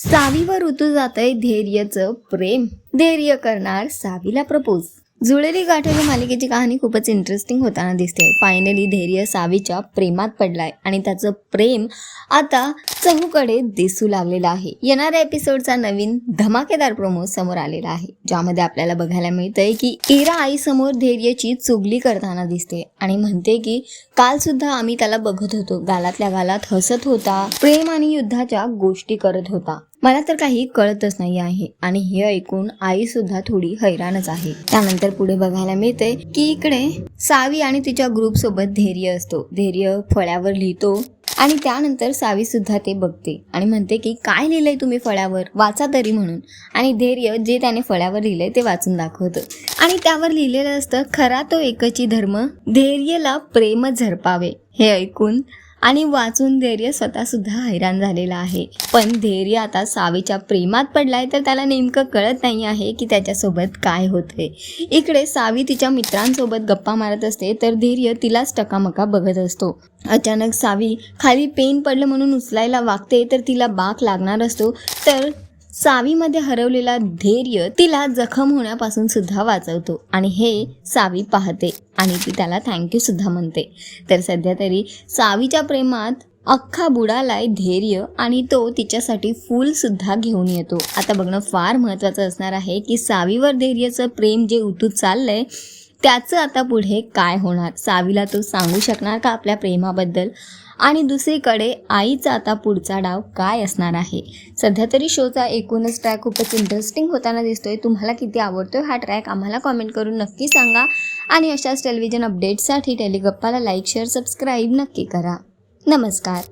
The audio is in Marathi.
सावीवर ऋतू जातय धैर्यचं प्रेम. धैर्य करणार सावीला प्रपोज जुळेली गाठोली मालिकेची कहाणी खूपच इंटरेस्टिंग होताना दिसते. फायनली धैर्य सावीच्या प्रेमात पडलाय आणि त्याचं प्रेम आता चहूकडे दिसू लागलेलं आहे. येणाऱ्या एपिसोडचा नवीन धमाकेदार प्रोमो समोर आलेला आहे. ज्यामध्ये आपल्याला बघायला मिळतंय की इरा आईसमोर धैर्यची चुगली करताना दिसते आणि म्हणते की काल सुद्धा आम्ही त्याला बघत होतो. गालातल्या गालात हसत होता. प्रेम आणि युद्धाच्या गोष्टी करत होता. मला तर काही कळतच नाही आहे. आणि हे ऐकून आई सुद्धा थोडी हैराणच आहे. त्यानंतर पुढे बघायला मिळते की इकडे सावी आणि तिच्या ग्रुप सोबत धैर्य असतो. धैर्य फळ्यावर लिहितो आणि त्यानंतर सावी सुद्धा ते बघते आणि म्हणते की काय लिहिलंय तुम्ही फळ्यावर? वाचा तरी म्हणून. आणि धैर्य जे त्याने फळ्यावर लिहिलंय ते वाचून दाखवतं. आणि त्यावर लिहिलेलं असतं खरा तो एकची धर्म धैर्यला प्रेम झरपावे. हे ऐकून आणि वाचून धैर्य स्वतःसुद्धा हैराण झालेला आहे. पण धैर्य आता सावीच्या प्रेमात पडलाय तर त्याला नेमकं कळत नाही आहे की त्याच्यासोबत काय होतंय. इकडे सावी तिच्या मित्रांसोबत गप्पा मारत असते तर धैर्य तिलाच टकामका बघत असतो. अचानक सावी खाली पेन पडलं म्हणून उचलायला वागते तर तिला बाक लागणार असतो. तर सावीमध्ये हरवलेला धैर्य तिला जखम होण्यापासून सुद्धा वाचवतो आणि हे सावी पाहते आणि ती त्याला थँक्यू सुद्धा म्हणते. तर सध्या तरी सावीच्या प्रेमात अख्खा बुडालाय धैर्य आणि तो तिच्यासाठी फूलसुद्धा घेऊन येतो. आता बघणं फार महत्त्वाचं असणार आहे की सावीवर धैर्यचं प्रेम जे उतूत चाललंय त्याचं आता पुढे काय होणार? सावीला तो सांगू शकणार का आपल्या प्रेमाबद्दल? आणि दुसरीकडे आईचा आता पुढचा डाव काय असणार आहे? सध्या तरी शोचा एकूणच ट्रॅक खूपच इंटरेस्टिंग होताना दिसतोय. तुम्हाला किती आवडतोय हा ट्रॅक आम्हाला कॉमेंट करून नक्की सांगा. आणि अशाच टेलिव्हिजन अपडेट्ससाठी टेलिगप्पाला लाईक शेअर सबस्क्राईब नक्की करा. नमस्कार.